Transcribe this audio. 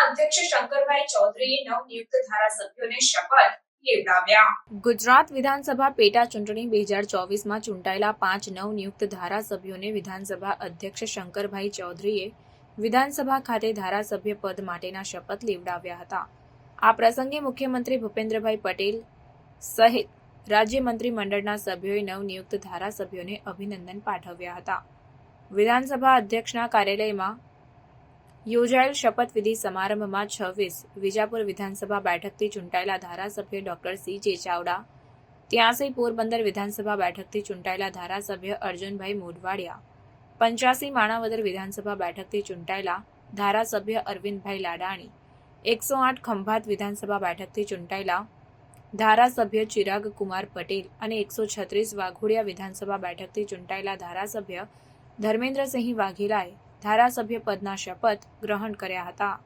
અધ્યક્ષ શંકરભાઈ ચૌધરીએ નવનિયુક્ત ધારાસભ્યોને શપથ ગુજરાત વિધાનસભા પેટા ચૂંટણી બે હજાર ચોવીસમાં ચૂંટાયેલા પાંચ નવનિયુક્ત ધારાસભ્યોને વિધાનસભા અધ્યક્ષ શંકરભાઈ ચૌધરીએ વિધાનસભા ખાતે ધારાસભ્ય પદ માટેના શપથ લેવડાવ્યા હતા. આ પ્રસંગે મુખ્યમંત્રી ભૂપેન્દ્રભાઈ પટેલ સહિત રાજ્ય મંત્રીમંડળના સભ્યોએ નવનિયુક્ત ધારાસભ્યોને અભિનંદન પાઠવ્યા હતા. વિધાનસભા અધ્યક્ષના કાર્યાલયમાં યોજાયેલ શપથવિધિ સમારંભમાં છવ્વીસ વિજાપુર વિધાનસભા બેઠકથી ચૂંટાયેલા ધારાસભ્ય ડોક્ટર સી જે ચાવડા, ત્યાંસી પોરબંદર વિધાનસભા બેઠકથી ચૂંટાયેલા ધારાસભ્ય અર્જુનભાઈ મોઢવાડિયા, પંચ્યાસી માણાવદર વિધાનસભા બેઠકથી ચૂંટાયેલા ધારાસભ્ય અરવિંદભાઈ લાડાણી, એકસો આઠ ખંભાત વિધાનસભા બેઠકથી ચૂંટાયેલા ધારાસભ્ય ચિરાગ કુમાર પટેલ અને એકસો છત્રીસ વાઘોડિયા વિધાનસભા બેઠકથી ચૂંટાયેલા ધારાસભ્ય ધર્મેન્દ્રસિંહ વાઘેલાએ ધારાસભ્ય પદના શપથ ગ્રહણ કર્યા હતા.